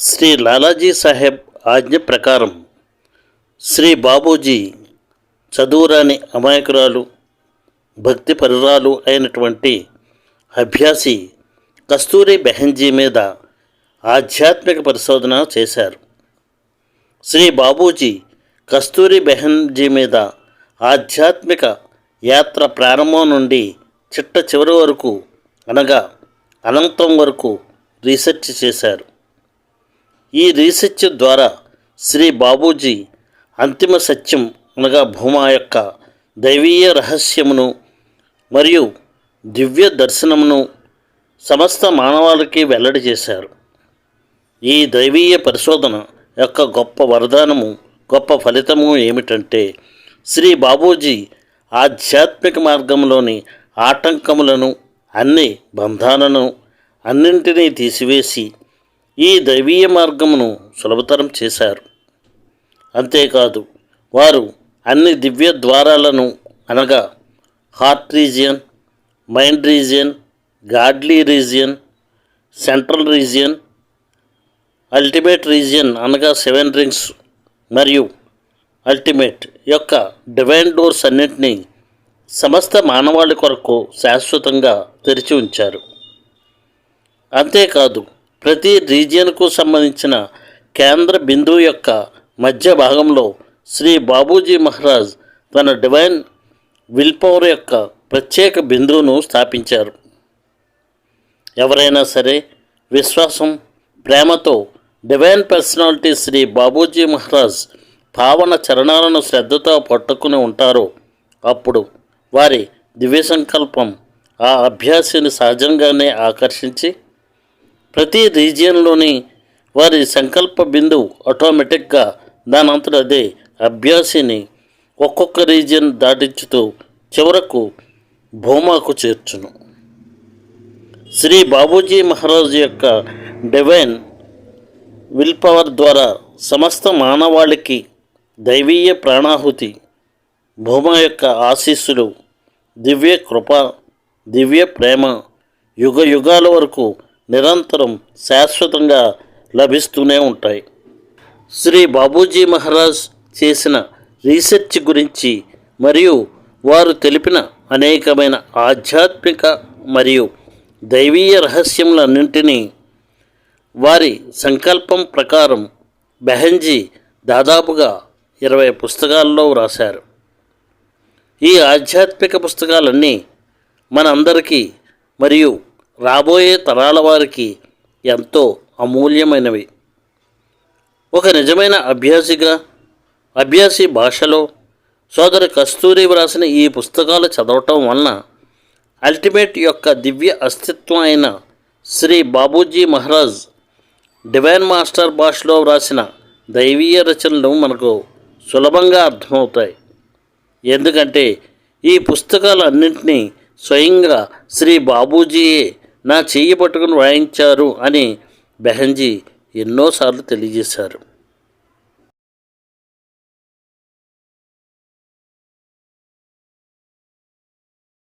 శ్రీ లాలాజీ సాహెబ్ ఆజ్ఞ ప్రకారం శ్రీ బాబూజీ చదువురాని అమాయకురాలు భక్తి పరురాలు అయినటువంటి అభ్యాసి కస్తూరి బెహంజీ మీద ఆధ్యాత్మిక పరిశోధన చేశారు. శ్రీ బాబూజీ కస్తూరి బెహన్జీ మీద ఆధ్యాత్మిక యాత్ర ప్రారంభం నుండి చిట్ట చివరి వరకు అనగా అనంతం వరకు రీసెర్చ్ చేశారు. ఈ రీసెర్చ్ ద్వారా శ్రీ బాబూజీ అంతిమ సత్యం అనగా భూమా యొక్క దైవీయ రహస్యమును మరియు దివ్య దర్శనమును సమస్త మానవాళికి వెల్లడి చేశారు. ఈ దైవీయ పరిశోధన యొక్క గొప్ప వరదానము గొప్ప ఫలితము ఏమిటంటే శ్రీ బాబూజీ ఆధ్యాత్మిక మార్గంలోని ఆటంకములను అన్ని బంధాలను అన్నింటినీ తీసివేసి ఈ దైవీయ మార్గమును సులభతరం చేశారు. అంతేకాదు వారు అన్ని దివ్య ద్వారాలను అనగా heart region mind region godly region central region ultimate region అనగా సెవెన్ రింగ్స్ మరియు అల్టిమేట్ యొక్క డివైన్ డోర్స్ అన్నింటినీ సమస్త మానవాళి కొరకు శాశ్వతంగా తెరిచి ఉంచారు. అంతేకాదు ప్రతి రీజియన్కు సంబంధించిన కేంద్ర బిందువు యొక్క మధ్య భాగంలో శ్రీ బాబూజీ మహారాజ్ తన డివైన్ విల్ పవర్ యొక్క ప్రత్యేక బిందువును స్థాపించారు. ఎవరైనా సరే విశ్వాసం ప్రేమతో డివైన్ పర్సనాలిటీ శ్రీ బాబూజీ మహారాజ్ పావన చరణాలను శ్రద్ధతో పట్టుకుని ఉంటారో అప్పుడు వారి దివ్య సంకల్పం ఆ అభ్యాసిని సహజంగానే ఆకర్షించి ప్రతి రీజియన్లోని వారి సంకల్ప బిందువు ఆటోమేటిక్గా దానంతట అదే అభ్యాసిని ఒక్కొక్క రీజియన్ దాటించుతూ చివరకు భూమాకు చేర్చును. శ్రీ బాబూజీ మహారాజ్ యొక్క డివైన్ విల్ పవర్ ద్వారా సమస్త మానవాళికి దైవీయ ప్రాణాహుతి భూమ యొక్క ఆశీస్సులు దివ్య కృప దివ్య ప్రేమ యుగ యుగాల వరకు నిరంతరం శాశ్వతంగా లభిస్తూనే ఉంటాయి. శ్రీ బాబూజీ మహారాజ్ చేసిన రీసెర్చ్ గురించి మరియు వారు తెలిపిన అనేకమైన ఆధ్యాత్మిక మరియు దైవీయ రహస్యములన్నింటినీ వారి సంకల్పం ప్రకారం బెహంజీ దాదాపుగా ఇరవై పుస్తకాల్లో వ్రాశారు. ఈ ఆధ్యాత్మిక పుస్తకాలన్నీ మనందరికీ మరియు రాబోయే తరాల వారికి ఎంతో అమూల్యమైనవి. ఒక నిజమైన అభ్యాసిగా అభ్యాసి భాషలో సోదరి కస్తూరి వ్రాసిన ఈ పుస్తకాలు చదవటం వలన అల్టిమేట్ యొక్క దివ్య అస్తిత్వం అయిన శ్రీ బాబూజీ మహారాజ్ డివైన్ మాస్టర్ భాషలో వ్రాసిన దైవీయ రచనలు మనకు సులభంగా అర్థమవుతాయి. ఎందుకంటే ఈ పుస్తకాలన్నింటినీ స్వయంగా శ్రీ బాబూజీయే నా చెయ్యి పట్టుకుని వాయించారు అని బెహంజీ ఎన్నోసార్లు తెలియజేశారు.